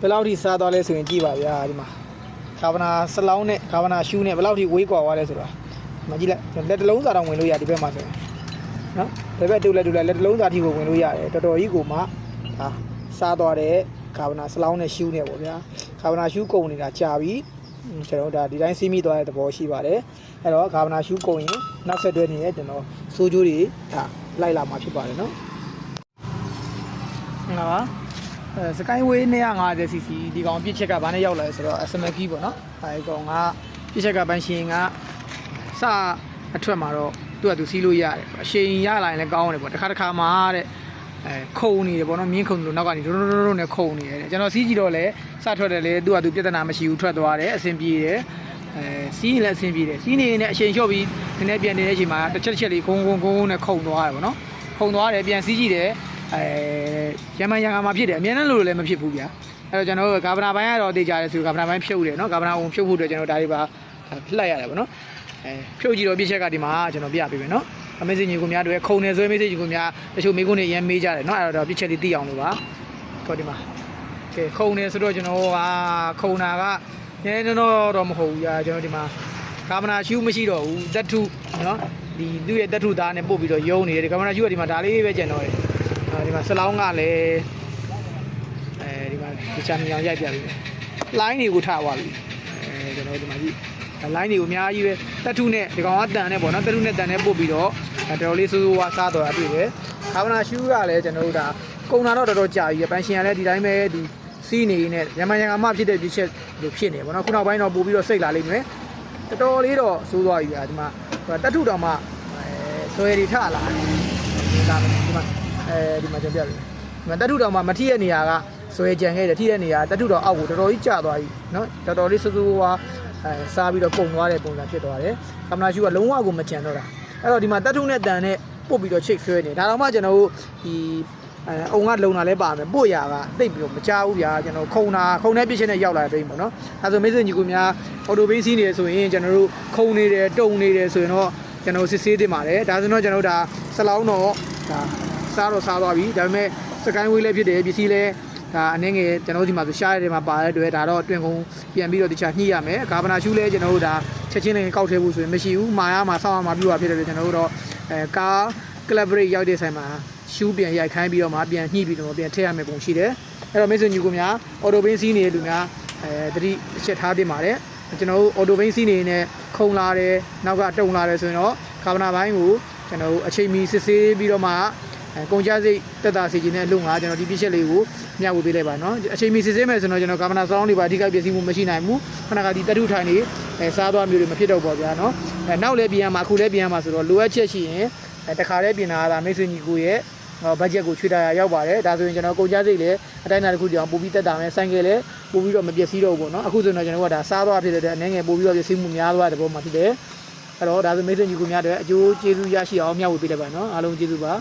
ဘယ်လောက်ထိစားသွားလဲဆိုရင်ကြည့်ပါဗျာဒီမှာကာဗနာစလောင်းနဲ့ကာဗနာရှူးနဲ့ဘယ်လောက်ထိဝေးကွာသွားလဲဆိုတော့ဒီမှာကြည့်လိုက်လက်တစ်လုံးစာတော့ဝင်လို့ရဒီဘက်မှာဆိုရင်နော်ဒီဘက်တူလက်တူလက်လက်တစ်လုံးစာထိကိုဝင်လို့ရတယ်တော်တော်ကြီးကိုမှဒါစားသွားတဲ့ကာဗနာစလောင်းနဲ့ရှူးနဲ့ပေါ့ဗျာကာဗနာရှူးကုန်နေတာကြာပြီอืมကျွန်တော်တို့ဒါဒီတိုင်းစီးမိသွားတဲ့သဘောရှိပါတယ်အဲ့တော့ကာဗနာရှူးကုန်ရင်နောက်ဆက်တွဲနေရဲ့ကျွန်တော်စိုးကြိုးတွေဒါလိုက်လာမှာဖြစ်ပါတယ်နော်ဟုတ်လားပါအဲ Skyway 250cc ဒီကောင်ပြစ်ချက်ကဘာနဲ့ရောက်လာလဲဆိုတော့ SMK ပေါ့နော်အဲဒီကောင်ကပြစ်ချက်ကပန်းရှင်ကစအထွက်မှာတော့သူကသူစီးလို့ရတယ်အရှိန်ရလာရင်လည်းကောင်းတယ်ပေါ့တစ်ခါတစ်ခါမှာတဲ့အဲခုံနေတယ်ပေါ့နော်မြင်းခုံလို့နောက်ကနေဒုဒုဒုဒုနဲ့ခုံနေတယ်တဲ့ကျွန်တော်စီးကြည့်တော့လည်းစထွက်တယ်လေသူကသူပြဿနာမရှိဘူးထွက်သွားတယ်အဆင်ပြေတယ်အဲစီးရင်လည်းအဆင်ပြေတယ်စီးနေရင်လည်းအရှိန်လျှော့ပြီးနည်းနည်းပြန်နေတဲ့အချိန်မှာတစ်ချက်တစ်ချက်လေးဂုံဂုံဂုံဂုံနဲ့ခုံသွားတယ်ပေါ့နော်ခုံသွားတယ်ပြန်စီးကြည့်တယ် အဲရမန်ရံကမှာဖြစ်တယ်အများနဲ့လို့လည်းမဖြစ်ဘူးဗျာအဲ့တော့ကျွန်တော်တို့ကာဗနာပိုင်းကတော့တေးကြတယ်ဆိုကာဗနာပိုင်းဖြုတ်တယ်နော်ကာဗနာဝင်ဖြုတ်ဖို့အတွက်ကျွန်တော်ဒါတွေပါလှက်ရတယ်ပေါ့နော်အဲဖြုတ်ကြည့်တော့ပြည့်ချက်ကဒီမှာကျွန်တော်ပြပေးမယ်နော်အမေစင်ကြီးကများတွေခုံနေဆွဲမေးစင်ကြီးကများတချို့မိကုန်းတွေရမ်းမေးကြတယ်နော်အဲ့တော့ပြည့်ချက်လေးသိအောင်လို့ပါခေါ်ဒီမှာကဲခုံနေဆိုတော့ကျွန်တော်ကခုံတာကနည်းနည်းတော့တော့မဟုတ်ဘူးညာကျွန်တော်ဒီမှာကာဗနာရှူးမရှိတော့ဘူးတက်ထုနော်ဒီသူ့ရဲ့တက်ထုသားနဲ့ပို့ပြီးတော့ယုံနေတယ်ဒီကာဗနာရှူးကဒီမှာဒါလေးပဲကျန်တော့တယ်အဲ ဒီမှာဆလောင်းကလည်းအဲဒီမှာဒီချမ်းမြောင်ရိုက်ပြပြီလိုင်းတွေကိုထားသွားပြီအဲကျွန်တော်ဒီမှာကြည့်လိုင်းတွေကိုအများကြီးပဲတက်ထုနဲ့ဒီကောင်ကတန်နဲ့ပေါ့နော်တက်ထုနဲ့တန်နဲ့ပို့ပြီးတော့တော်တော်လေးစိုးစိုးဝါစားတော့အတွေ့ပဲကာဗနာရှူးကလည်းကျွန်တော်တို့ဒါကုံတာတော့တော်တော်ကြာပြီပန်းရှင်ကလည်းဒီတိုင်းပဲဒီစီးနေနေရမန်ရံကမှဖြစ်တဲ့ပြည့်ချက်လို့ဖြစ်နေပေါ့နော်ခုနောက်ပိုင်းတော့ပို့ပြီးတော့စိတ်လာလိမ့်မယ်တော်တော်လေးတော့စိုးသွားပြီဗျာဒီမှာတက်ထုတော်မှအဲဆွဲတွေထလာတယ်ဒီမှာဒီမှာ အဲဒီမှာကျွန်တော်ပြပြီဒီမှာတက်ထုတော်မှမထီးရဲ့နေရာကဆွဲကြံခဲ့တယ်ထီးတဲ့နေရာတက်ထုတော်အောက်ကိုတော်တော်ကြီးကျသွားပြီနော်တော်တော်လေးစိုးစိုးဝါအဲစားပြီးတော့ပုံသွားတဲ့ပုံစံဖြစ်သွားတယ်ကမ္ဘာရှူကလုံးဝကိုမကြံတော့တာအဲ့တော့ဒီမှာတက်ထုနဲ့တန်နဲ့ပုတ်ပြီးတော့ချိတ်ဆွဲနေဒါတော့မှကျွန်တော်တို့ဒီအဲအုံကလုံတာလဲပါမယ်ပို့ရကတိတ်ပြီးတော့မကြဘူးဗျာကျွန်တော်ခုံတာခုံတဲ့ပြည့်ချင်းနဲ့ရောက်လာတဲ့ဘိန်းပေါ့နော်အဲဆိုမိတ်ဆွေညီကိုများအော်တိုဘိန်းစီးနေတယ်ဆိုရင်ကျွန်တော်တို့ခုံနေတယ်တုံနေတယ်ဆိုရင်တော့ကျွန်တော်စစ်ဆေးတင်ပါတယ်ဒါဆိုတော့ကျွန်တော်တို့ဒါဆလောင်းတော့ဒါ စားတော့စားသွားပြီဒါပေမဲ့စကိုင်းဝေးလည်းဖြစ်တယ်ပစ္စည်းလည်းဒါအနေငယ်ကျွန်တော်တို့ဒီမှာဆိုရှားရတဲ့မှာပါတဲ့အတွက်ဒါတော့တွင်ကုန်ပြန်ပြီးတော့တခြားညှိရမယ်ကာဗနာရှူးလည်းကျွန်တော်တို့ဒါချက်ချင်းလေးကောက်ထဲဖို့ဆိုရင်မရှိဘူးမာရမှာစောင်းရမှာပြရဖြစ်တယ်ကျွန်တော်တို့တော့အဲကာကလပ်ဘရိတ်ရောက်တဲ့ဆိုင်မှာရှူးပြန်ရိုက်ခိုင်းပြီးတော့မှပြန်ညှိပြီးတော့ပြန်ထည့်ရမယ်ပုံရှိတယ်အဲ့တော့မိတ်ဆွေညီကိုများအော်တိုဘင်းစီးနေတဲ့လူများအဲတတိအချက်ထားတင်ပါတယ်ကျွန်တော်တို့အော်တိုဘင်းစီးနေနေခုံလာတယ်နောက်ကတုံလာတယ်ဆိုရင်တော့ကာဗနာဘိုင်းကိုကျွန်တော်တို့အချိန်မီစစ်ဆေးပြီးတော့မှအဲ ကုန်ကြစိတ်တက်တာစီခြင်းနဲ့အလုပ်ငါကျွန်တော်ဒီပြည့်ချက်လေးကိုမျှဝေပေးလိုက်ပါနော်အချိန်မီစစ်ဆေးမယ်ဆိုတော့ကျွန်တော်ကာဗနာဆောင်းတွေပါအဓိကပြည့်စည်မှုမရှိနိုင်ဘူးခဏကဒီတတုထိုင်နေအဲစားသွားမျိုးတွေမဖြစ်တော့ပါဗျာနော်အဲနောက်လည်းပြင်ရမှာအခုလည်းပြင်ရမှာဆိုတော့လိုအပ်ချက်ရှိရင်အဲတခါလည်းပြင်တာကမိတ်ဆွေညီကိုရဲ့ဘတ်ဂျက်ကိုချွေတာရောက်ပါတယ်ဒါဆိုရင်ကျွန်တော်ကုန်ကြစိတ်လည်းအတိုင်းအတာတစ်ခုကြောင်ပို့ပြီးတက်တာမယ်ဆိုင်ကယ်လည်းပို့ပြီးတော့မပျက်စီးတော့ဘူးပေါ့နော်အခုဆိုရင်တော့ကျွန်တော်ကဒါစားသွားဖြစ်တဲ့အနေငယ်ပို့ပြီးတော့ပျက်စီးမှုများသွားတဲ့ပုံမှာဖြစ်တယ်အဲ့တော့ဒါဆိုမိတ်ဆွေညီကိုများတွေအကျိုးကျေးဇူးရရှိအောင်မျှဝေပေးလိုက်ပါနော်အားလုံးကျေးဇူးပါ